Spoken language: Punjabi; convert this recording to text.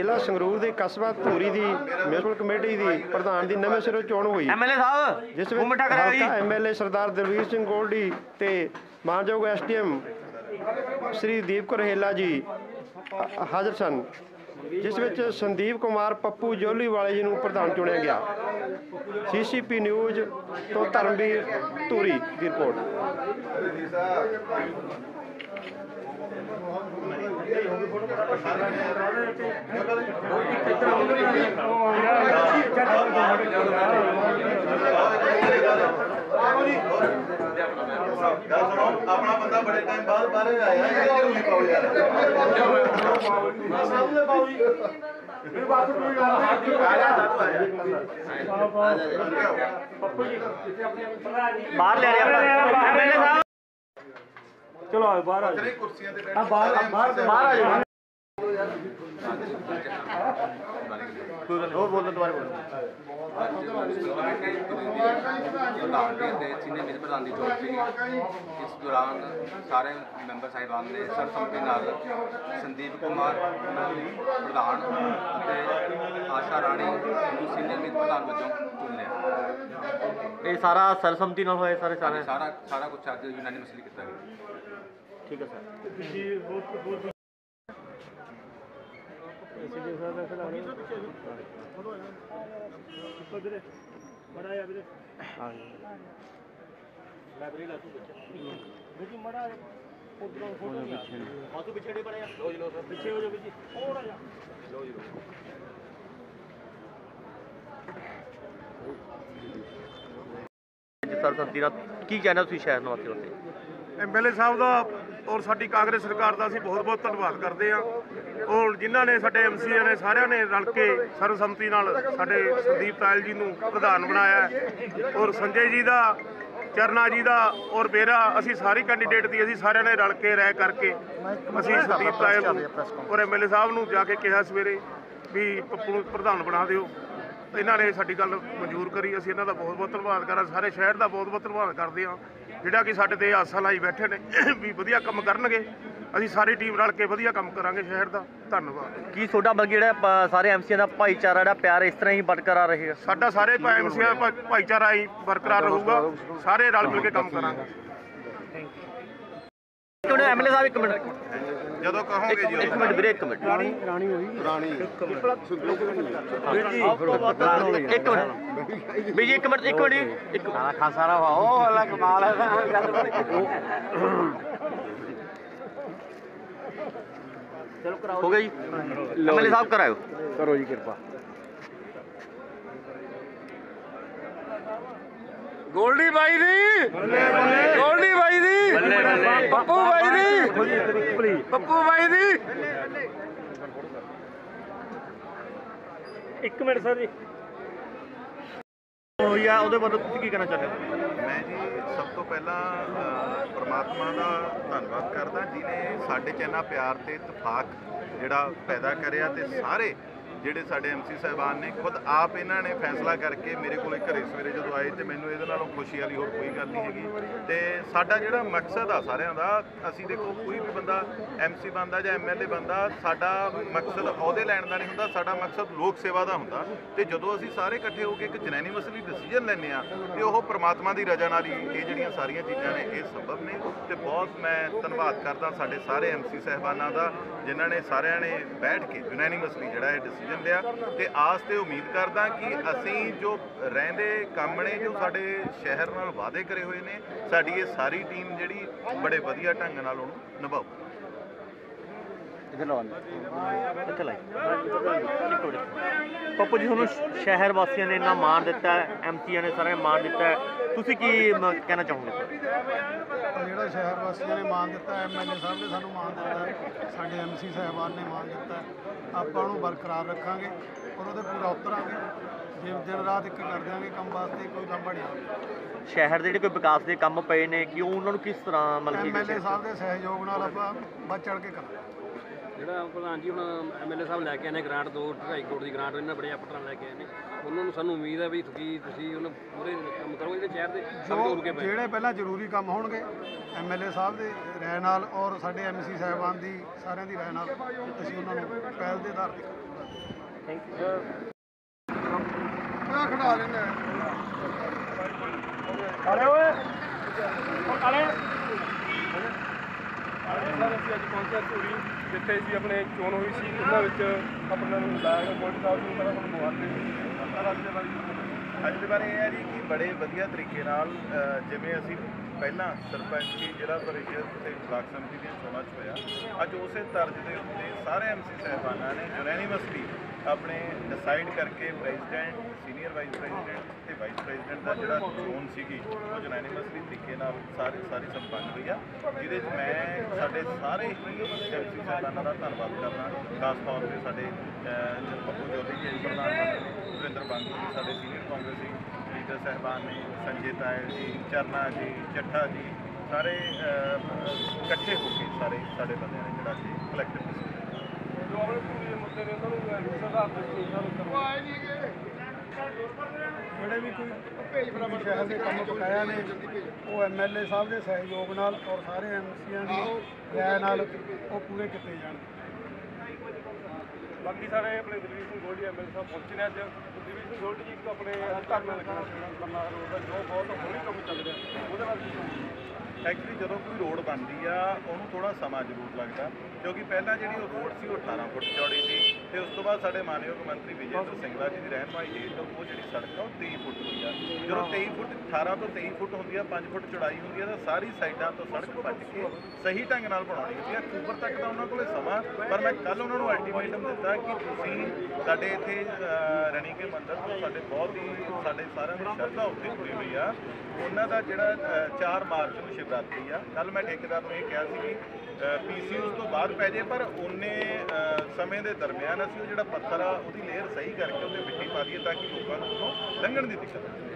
ਜ਼ਿਲ੍ਹਾ ਸੰਗਰੂਰ ਦੇ ਕਸਬਾ ਧੂਰੀ ਦੀ ਮਿਊਨਿਸਪਲ ਕਮੇਟੀ ਦੀ ਪ੍ਰਧਾਨ ਦੀ ਨਵੇਂ ਸਿਰੋਂ ਚੋਣ ਹੋਈ। ਐਮਐਲਏ ਸਾਹਿਬ ਜਿਸ ਵਿੱਚ ਮਿੱਠਾ ਕਰਿਓ ਜੀ। ਐਮਐਲਏ ਸਰਦਾਰ ਦਲਵੀਰ ਸਿੰਘ ਗੋਲਡੀ ਤੇ ਮਾਨਯੋਗ ਐਸਟੀਐਮ ਸ੍ਰੀ ਦੀਪ ਕੌਰ ਹੇਲਾ ਜੀ ਹਾਜ਼ਰ ਸਨ ਜਿਸ ਵਿੱਚ ਸੰਦੀਪ ਕੁਮਾਰ ਪੱਪੂ ਜੋਲੀ ਵਾਲੇ ਜੀ ਨੂੰ ਪ੍ਰਧਾਨ ਚੁਣਿਆ ਗਿਆ। ਸੀਸੀਪੀ ਨਿਊਜ਼ ਤੋਂ ਧਰਮਵੀਰ ਧੂਰੀ ਦੀ ਰਿਪੋਰਟ। ਆਪਣਾ ਬੰਦਾ ਬੜੇ ਟਾਈਮ ਬਾਅਦ ਬਾਹਰ ਆਇਆ ਇਹ ਜ਼ਰੂਰੀ ਪਾਓ ਯਾਰ ਸਾਹਮਣੇ ਪਾਓ ਜੀ ਫਿਰ ਬਾਤ ਕੋਈ ਗੱਲ ਨਹੀਂ ਆ ਜਾ ਆ ਜਾ ਬਾਹਰ ਲੈ ਲਿਆ। ਐਮਐਲਏ ਸਾਹਿਬ ਤੇਰੇ ਕੁਰਸੀਆਂ ਤੇ ਬੈਠ ਬਾਹਰ ਬਾਹਰ ਬਾਹਰ ਆ ਜਾਓ। ਪ੍ਰਧਾਨ ਜੀ ਦੇ ਸੀਨੀਅਰ ਵਿce ਪ੍ਰਧਾਨ ਦੀ ਚੋਣ ਸੀ ਇਸ ਦੌਰਾਨ ਸਾਰੇ ਮੈਂਬਰ ਸਾਹਿਬਾਨ ਨੇ ਸਰਬਸੰਮਤੀ ਨਾਲ ਸੰਦੀਪ ਕੁਮਾਰ ਪ੍ਰਧਾਨ ਅਤੇ ਆਸ਼ਾ ਰਾਣੀ ਨੂੰ ਸੀਨੀਅਰ ਵਿce ਪ੍ਰਧਾਨ ਵਜੋਂ ਚੁਣ ਲਿਆ। ਇਹ ਸਾਰਾ ਸਰਸਮਤੀ ਨਾਲ ਹੋਇਆ ਸਾਰੇ ਸਾਰੇ ਸਾਰਾ ਸਾਰਾ ਕੁਝ ਅੱਜ ਯੂਨਾਨੀਮਸਲੀ ਕੀਤਾ ਗਿਆ ਠੀਕ ਹੈ ਸਰ ਸਰਸਮਤੀ ਨਾਲ ਕੀ ਕਹਿਣਾ ਤੁਸੀਂ ਸ਼ਹਿਰ ਨਿਵਾਸੀ ਵਾਸਤੇ ਐਮਐਲਏ ਸਾਹਿਬ ਦਾ ਔਰ ਸਾਡੀ ਕਾਂਗਰਸ ਸਰਕਾਰ ਦਾ ਅਸੀਂ ਬਹੁਤ ਬਹੁਤ ਧੰਨਵਾਦ ਕਰਦੇ ਹਾਂ। ਔਰ ਜਿਨ੍ਹਾਂ ਨੇ ਸਾਡੇ ਐਮਸੀਏ ਨੇ ਸਾਰਿਆਂ ਨੇ ਰਲ ਕੇ ਸਰਬਸੰਮਤੀ ਨਾਲ ਸਾਡੇ ਸੰਦੀਪ ਤਾਇਲ ਜੀ ਨੂੰ ਪ੍ਰਧਾਨ ਬਣਾਇਆ ਔਰ ਸੰਜੇ ਜੀ ਦਾ, ਚਰਨਾ ਜੀ ਦਾ ਔਰ ਮੇਰਾ, ਅਸੀਂ ਸਾਰੇ ਕੈਂਡੀਡੇਟ ਦੀ ਅਸੀਂ ਸਾਰਿਆਂ ਨੇ ਰਲ ਕੇ ਰਾਏ ਕਰਕੇ ਅਸੀਂ ਸੰਦੀਪ ਤਾਇਲ ਨੂੰ ਔਰ ਐਮਐਲਏ ਸਾਹਿਬ ਨੂੰ ਜਾ ਕੇ ਕਿਹਾ ਸਵੇਰੇ ਵੀ ਪੱਪੂ ਨੂੰ ਪ੍ਰਧਾਨ ਬਣਾ ਦਿਓ। ਇਹਨਾਂ ਨੇ ਸਾਡੀ ਗੱਲ ਮਨਜ਼ੂਰ ਕਰੀ ਅਸੀਂ ਇਹਨਾਂ ਦਾ ਬਹੁਤ ਬਹੁਤ ਧੰਨਵਾਦ ਕਰਾਂ ਸਾਰੇ ਸ਼ਹਿਰ ਦਾ ਬਹੁਤ ਬਹੁਤ ਧੰਨਵਾਦ ਕਰਦੇ ਹਾਂ। ਜਿਹੜਾ ਕਿ ਸਾਡੇ ਤੇ ਆਸਾਂ ਲਾਈ ਬੈਠੇ ਨੇ ਵੀ ਵਧੀਆ ਕੰਮ ਕਰਨਗੇ ਅਸੀਂ ਸਾਰੀ ਟੀਮ ਰਲ ਕੇ ਵਧੀਆ ਕੰਮ ਕਰਾਂਗੇ ਸ਼ਹਿਰ ਦਾ। ਧੰਨਵਾਦ। ਕੀ ਤੁਹਾਡਾ ਬਲ ਜਿਹੜਾ ਪ- ਸਾਰੇ ਐਮਸੀਆਂ ਦਾ ਭਾਈਚਾਰਾ ਜਿਹੜਾ ਪਿਆਰ ਇਸ ਤਰ੍ਹਾਂ ਹੀ ਬਰਕਰਾਰ ਰਹੇਗਾ ਸਾਡਾ ਸਾਰੇ ਐਮਸੀਆ ਭਾਈਚਾਰਾ ਹੀ ਬਰਕਰਾਰ ਰਹੂਗਾ ਸਾਰੇ ਰਲ ਮਿਲ ਕੇ ਕੰਮ ਕਰਾਂਗੇ। ਮਿੰਟ ਐਮਐਲਏ ਸਾਹਿਬ ਇੱਕ ਮਿੰਟ। ਜਦੋਂ ਕਹੋਗੇ ਜੀ ਇੱਕ ਮਿੰਟ ਵੀਰੇ ਇੱਕ ਮਿੰਟ। ਰਾਣੀ ਇੱਕ ਮਿੰਟ। ਵੀ ਜੀ ਇੱਕ ਮਿੰਟ ਇੱਕ ਮਿੰਟ। ਜੀ, ਇੱਕ ਖਾਸਾ ਰਾ ਉਹ ਅੱਲਾ ਕਮਾਲ ਹੈ। ਚਲੋ ਕਰਾਓ ਹੋ ਗਿਆ ਜੀ। ਐਮਐਲਏ ਸਾਹਿਬ ਕਰਾਇਓ। ਕਰੋ ਜੀ ਕਿਰਪਾ। ਗੋਲਡੀ ਬਾਈ ਦੀ। ਗੋਲਡੀ ਬਾਈ ਦੀ। ਪੱਪੂ ਬਾਈ ਦੀ। ਪੱਪੂ ਬਾਈ ਦੀ। ਇੱਕ ਮਿੰਟ ਸਰ ਜੀ। ਹੋਈ ਆ ਉਹਦੇ ਬਾਰੇ ਤੁਸੀਂ ਕੀ ਕਹਿਣਾ ਚਾਹੁੰਦੇ ਹੋ? ਮੈਂ ਜੀ ਸਭ ਤੋਂ ਪਹਿਲਾਂ ਪ੍ਰਮਾਤਮਾ ਦਾ ਧੰਨਵਾਦ ਕਰਦਾ ਜਿਨੇ ਸਾਡੇ 'ਚ ਇੰਨਾ ਪਿਆਰ ਤੇ ਇਤਫਾਕ ਜਿਹੜਾ ਪੈਦਾ ਕਰਿਆ ਤੇ ਸਾਰੇ ਜਿਹੜੇ ਸਾਡੇ ਐਮਸੀ ਸਾਹਿਬਾਨ ਨੇ, ਖੁਦ ਆਪ ਇਹਨਾਂ ਨੇ ਫੈਸਲਾ ਕਰਕੇ ਮੇਰੇ ਕੋਲੇ ਘਰੇ ਸਵੇਰੇ ਜਦੋਂ ਆਏ ਤੇ ਮੈਨੂੰ ਇਹਦੇ ਨਾਲੋਂ ਖੁਸ਼ੀ ਵਾਲੀ ਹੋਰ ਕੋਈ ਗੱਲ ਨਹੀਂ ਹੈਗੀ। ਤੇ ਸਾਡਾ ਜਿਹੜਾ ਮਕਸਦ ਆ ਸਾਰਿਆਂ ਦਾ, ਅਸੀਂ ਦੇਖੋ ਕੋਈ ਵੀ ਬੰਦਾ ਐਮਸੀ ਬੰਦਾ ਜਾਂ ਐਮਐਲਏ ਬੰਦਾ ਸਾਡਾ ਮਕਸਦ ਅਹੁਦੇ ਲੈਣ ਦਾ ਨਹੀਂ ਹੁੰਦਾ, ਸਾਡਾ ਮਕਸਦ ਲੋਕ ਸੇਵਾ ਦਾ ਹੁੰਦਾ। ਤੇ ਜਦੋਂ ਅਸੀਂ ਸਾਰੇ ਇਕੱਠੇ ਹੋ ਕੇ ਇੱਕ ਜਨੈਨੀਮਸਲੀ ਡਿਸੀਜਨ ਲੈਂਦੇ ਆ ਤੇ ਉਹ ਪ੍ਰਮਾਤਮਾ ਦੀ ਰਜ਼ਾ ਨਾਲ ਹੀ ਇਹ ਜਿਹੜੀਆਂ ਸਾਰੀਆਂ ਚੀਜ਼ਾਂ ਨੇ, ਇਹ ਸੰਭਵ ਨੇ। ਤੇ ਬਹੁਤ ਮੈਂ ਧੰਨਵਾਦ ਕਰਦਾ ਸਾਡੇ ਸਾਰੇ ਐਮਸੀ ਸਹਿਬਾਨਾਂ ਦਾ, ਜਿਨ੍ਹਾਂ ਨੇ ਸਾਰਿਆਂ ਨੇ ਬੈਠ ਕੇ ਜਨੈਨੀ ਜਿਹੜਾ ਇਹ ਡਿਸੀਜਨ ਲਿਆ ਤੇ ਆਸ ਤੇ ਉਮੀਦ ਕਰਦਾ ਕਿ ਅਸੀਂ ਜੋ ਰਹਿੰਦੇ ਕੰਮ ਨੇ, ਜੋ ਸਾਡੇ ਸ਼ਹਿਰ ਨਾਲ ਵਾਅਦੇ ਕਰੇ ਹੋਏ ਨੇ, ਸਾਡੀ ਇਹ ਸਾਰੀ ਟੀਮ ਜਿਹੜੀ ਬੜੇ ਵਧੀਆ ਢੰਗ ਨਾਲ ਉਹਨੂੰ ਨਿਭਾਊ ਇੱਥੇ ਪੱਪੂ ਜੀ ਤੁਹਾਨੂੰ ਸ਼ਹਿਰ ਵਾਸੀਆਂ ਨੇ ਇੰਨਾ ਮਾਣ ਦਿੱਤਾ ਹੈ ਐਮਸੀਆਂ ਨੇ ਸਾਰਿਆਂ ਨੇ ਮਾਣ ਦਿੱਤਾ। ਹੈ ਤੁਸੀਂ ਕੀ ਮ- ਕਹਿਣਾ ਚਾਹੋਗੇ? ਜਿਹੜਾ ਸ਼ਹਿਰ ਵਾਸੀਆਂ ਨੇ ਮਾਣ ਦਿੱਤਾ ਐਮਐਲਏ ਸਾਹਿਬ ਨੇ ਸਾਨੂੰ ਮਾਣ ਦਿੱਤਾ ਹੈ, ਸਾਡੇ ਐਮਸੀ ਸਾਹਿਬਾਨ ਨੇ ਮਾਣ ਦਿੱਤਾ। ਹੈ। ਆਪਾਂ ਉਹਨੂੰ ਬਰਕਰਾਰ ਰੱਖਾਂਗੇ ਔਰ ਉਹਦੇ ਪੂਰਾ ਉਤਰਾਂਗੇ। ਜੇ ਦਿਨ ਰਾਤ ਇੱਕ ਕਰ ਦਿਆਂਗੇ ਕੰਮ ਵਾਸਤੇ ਕੋਈ ਨਹੀਂ ਆਉਂਦਾ। ਸ਼ਹਿਰ ਦੇ ਜਿਹੜੇ ਕੋਈ ਵਿਕਾਸ ਦੇ ਕੰਮ ਪਏ ਨੇ ਕਿ ਉਹ ਉਹਨਾਂ ਨੂੰ ਕਿਸ ਤਰ੍ਹਾਂ ਮਤਲਬ ਐਮਐਲਏ ਸਾਹਿਬ ਦੇ ਸਹਿਯੋਗ ਨਾਲ ਆਪਾਂ ਵੱਧ ਚੜ ਕੇ ਕਰਾਂਗੇ। ਜਿਹੜਾ ਪ੍ਰਧਾਨ ਜੀ ਹੁਣ ਐਮਐਲਏ ਸਾਹਿਬ ਲੈ ਕੇ ਆਏ ਨੇ ਗ੍ਰਾਂਟ 2 2.5 ਕਰੋੜ ਦੀ ਗ੍ਰਾਂਟ ਇਹਨਾਂ ਬੜੇ ਆਪਟਰਾਂ ਲੈ ਕੇ ਆਏ ਨੇ। ਉਹਨਾਂ ਨੂੰ ਸਾਨੂੰ ਉਮੀਦ ਹੈ ਵੀ ਤੁਸੀਂ ਤੁਸੀਂ ਉਹਨਾਂ ਪੂਰੇ ਕੰਮ ਕਰੋਗੇ ਜਿਹੜੇ ਸ਼ਹਿਰ ਦੇ ਸਭ ਤੋਂ ਰੁਕੇ ਜੋ ਪਏ। ਜਿਹੜੇ ਪਹਿਲਾਂ ਜ਼ਰੂਰੀ ਕੰਮ ਹੋਣਗੇ ਐਮਐਲਏ ਸਾਹਿਬ ਦੇ ਰਾਏ ਨਾਲ ਔਰ ਸਾਡੇ ਐਮਸੀ ਸਾਹਿਬਾਨ ਦੀ ਸਾਰਿਆਂ ਦੀ ਰਾਏ ਨਾਲ ਅਸੀਂ ਉਹਨਾਂ ਨੂੰ ਪਹਿਲ ਦੇ ਆਧਾਰ ਤੇ ਕਰਾਂਗੇ। ਥੈਂਕ ਯੂ ਖੜਾ ਲੈਣਾ ਸਰ ਅਸੀਂ ਅੱਜ ਪਹੁੰਚਿਆ ਧੂਰੀ। ਜਿੱਥੇ ਜੀ ਆਪਣੇ ਚੋਣ ਹੋਈ ਸੀ, ਉਹਨਾਂ ਵਿੱਚ ਆਪਣਾ ਲਾਇਆ ਗੋਲਡ ਸਾਹਿਬ ਨੂੰ ਪਹਿਲਾਂ ਤੁਹਾਨੂੰ ਮੁਬਾਰਕ ਅੱਜ ਦੇ ਬਾਰੇ ਅੱਜ ਦੇ ਬਾਰੇ ਇਹ ਹੈ ਜੀ ਕਿ ਬੜੇ ਵਧੀਆ ਤਰੀਕੇ ਨਾਲ ਜਿਵੇਂ ਅਸੀਂ ਪਹਿਲਾਂ ਸਰਪੰਚੀ ਜ਼ਿਲ੍ਹਾ ਪਰਿਸ਼ਦ ਤੇ ਬਲਾਕ ਸਮਿਤੀ ਦੀਆਂ ਚੋਣਾਂ 'ਚ ਹੋਇਆ। ਅੱਜ ਉਸੇ ਤਰਜ਼ ਦੇ ਉੱਤੇ ਸਾਰੇ ਐਮਸੀ ਸਾਹਿਬਾਨਾਂ ਨੇ ਯੂਨੈਨਿਮਸਲੀ ਆਪਣੇ ਡਿਸਾਈਡ ਕਰਕੇ ਪ੍ਰੈਜ਼ੀਡੈਂਟ ਸੀਨੀਅਰ ਵਾਈਸ ਪ੍ਰੈਜ਼ੀਡੈਂਟ ਤੇ ਵਾਈਸ ਪ੍ਰੈਜ਼ੀਡੈਂਟ ਦਾ ਜਿਹੜਾ ਚੋਣ ਸੀਗੀ ਉਹ ਯੂਨੈਨਿਮਸਲੀ ਤਰੀਕੇ ਨਾਲ ਸਾਰੇ ਸਾਰੀ ਸੰਪੰਨ ਹੋਈ ਆ। ਜਿਹਦੇ 'ਚ ਮੈਂ ਸਾਡੇ ਸਾਰੇ ਹੀ ਐਮਸੀ ਸਾਹਿਬਾਨਾਂ ਦਾ ਧੰਨਵਾਦ ਕਰਨਾ ਖਾਸ ਤੌਰ ਤੇ ਸਾਡੇ ਅ, ਪੱਪੂ ਜੋਤੀ ਜੀ ਪ੍ਰਧਾਨ ਮੰਤਰੀ ਸੁਰਿੰਦਰ ਬਾਂਗੂ ਜੀ ਸਾਡੇ ਸੀਨੀਅਰ ਕਾਂਗਰਸੀ ਲੀਡਰ ਸਾਹਿਬਾਨ ਨੇ ਸੰਜੇ ਤਾਇਲ ਜੀ ਚਰਨਾ ਜੀ ਚੱਠਾ ਜੀ ਸਾਰੇ ਇਕੱਠੇ ਹੋ ਕੇ ਸਾਰੇ ਸਾਡੇ ਬੰਦਿਆਂ ਨੇ ਜਿਹੜਾ ਕਿ ਕਲੈਕਟਿਵ ਜੋ ਆਪਣੇ ਪੂਰੇ ਮੁੱਦੇ ਨੇ ਉਹਨਾਂ ਨੂੰ ਸਰਦਾਰ ਦੇ ਉਹਨਾਂ ਨੂੰ ਕਰਵਾ ਜਿਹੜੇ ਵੀ ਕੋਈ ਕੋਈ ਸ਼ਹਿਰ ਦੇ ਕੰਮ ਬਕਾਇਆ ਨੇ ਉਹ ਐਮਐਲਏ ਸਾਹਿਬ ਦੇ ਸਹਿਯੋਗ ਨਾਲ ਔਰ ਸਾਰੇ ਐਮਸੀਆਂ ਦੀ ਰਾਏ ਨਾਲ ਉਹ ਪੂਰੇ ਕੀਤੇ ਜਾਣ ਬਾਕੀ ਸਾਰੇ ਆਪਣੇ ਦਲਵੀਰ ਸਿੰਘ ਗੋਲਡੀ ਐਮਐਲ ਸਾਹਿਬ ਪਹੁੰਚੇ ਨੇ ਅੱਜ। ਦਲਵੀਰ ਸਿੰਘ ਗੋਲਡੀ ਜੀ ਇੱਕ ਆਪਣੇ ਧਰਨਾ ਲੱਗਣਾ ਕਰਨਾ ਰੋਡ ਦਾ ਜੋ ਬਹੁਤ ਹੌਲੀ ਕੰਮ ਚੱਲ ਰਿਹਾ। ਉਹਦੇ ਬਾਰੇ ਐਕਚੁਅਲੀ ਜਦੋਂ ਕੋਈ ਰੋਡ ਬਣਦੀ ਆ ਉਹਨੂੰ ਥੋੜਾ ਸਮਾਂ ਜ਼ਰੂਰ ਲੱਗਦਾ ਕਿਉਂਕਿ ਪਹਿਲਾਂ ਜਿਹੜੀ ਉਹ ਰੋਡ ਸੀ ਉਹ 18 ਫੁੱਟ ਚੌੜੀ ਸੀ ਤੇ ਉਸ ਤੋਂ ਬਾਅਦ ਸਾਡੇ ਮਾਨਯੋਗ ਮੰਤਰੀ ਵਿਜੇਂਦਰ ਸਿੰਘਲਾ ਜੀ ਦੀ ਰਹਿਨਮਾਈ ਹੇਠ ਉਹ ਜਿਹੜੀ ਸੜਕ ਆ ਉਹ 23 ਫੁੱਟ ਹੋਈ ਆ। ਜਦੋਂ 23 ਫੁੱਟ 18 ਤੋਂ 23 ਫੁੱਟ ਹੁੰਦੀ ਆ 5 ਫੁੱਟ ਚੌੜਾਈ ਹੁੰਦੀ ਆ ਤਾਂ ਸਾਰੀ ਸਾਈਡਾਂ ਤੋਂ ਸੜਕ ਪੱਟ ਕੇ ਸਹੀ ਢੰਗ ਨਾਲ ਬਣਾਉਣੀ ਹੁੰਦੀ ਆ। ਅਕਤੂਬਰ ਤੱਕ ਦਾ ਉਹਨਾਂ ਕੋਲੇ ਸਮਾਂ ਪਰ ਮੈਂ ਕੱਲ ਉਹਨਾਂ ਨੂੰ ਅਲਟੀਮੇਟਮ ਦਿੱਤਾ ਕਿ ਤੁਸੀਂ ਸਾਡੇ ਇੱਥੇ ਰਣੀ ਕੇ ਮੰਦਿਰ ਤੋਂ ਸਾਡੇ ਬਹੁਤ ਹੀ ਸਾਡੇ ਸਾਰਿਆਂ ਦੀ ਸ਼ਰਧਾ ਉੱਤੇ ਜੁੜੀ ਹੋਈ ਆ। ਉਹਨਾਂ ਦਾ ਜਿਹੜਾ ਅ, 4 ਮਾਰਚ ਨੂੰ ਸ਼ਿਵਰਾਤਰੀ ਆ। ਕੱਲ ਮੈਂ ਠੇਕੇਦਾਰ ਨੂੰ ਇਹ ਕਿਹਾ ਸੀ ਕਿ ਪੀਸੀ ਉਸ ਤੋਂ ਬਾਅਦ ਪੈ ਜੇ, ਪਰ ਉਹਨੇ ਸਮੇਂ ਦੇ ਦਰਮਿਆਨ ਅਸੀਂ ਉਹ ਜਿਹੜਾ ਪੱਥਰ ਆ, ਉਹਦੀ ਲੇਅਰ ਸਹੀ ਕਰਕੇ ਉਹਦੇ ਮਿੱਟੀ ਪਾ ਦਈਏ ਤਾਂ ਕਿ ਲੋਕਾਂ ਨੂੰ ਉੱਥੋਂ ਲੰਘਣ ਦੀ ਦਿੱਕਤ ਨਾ ਆਵੇ।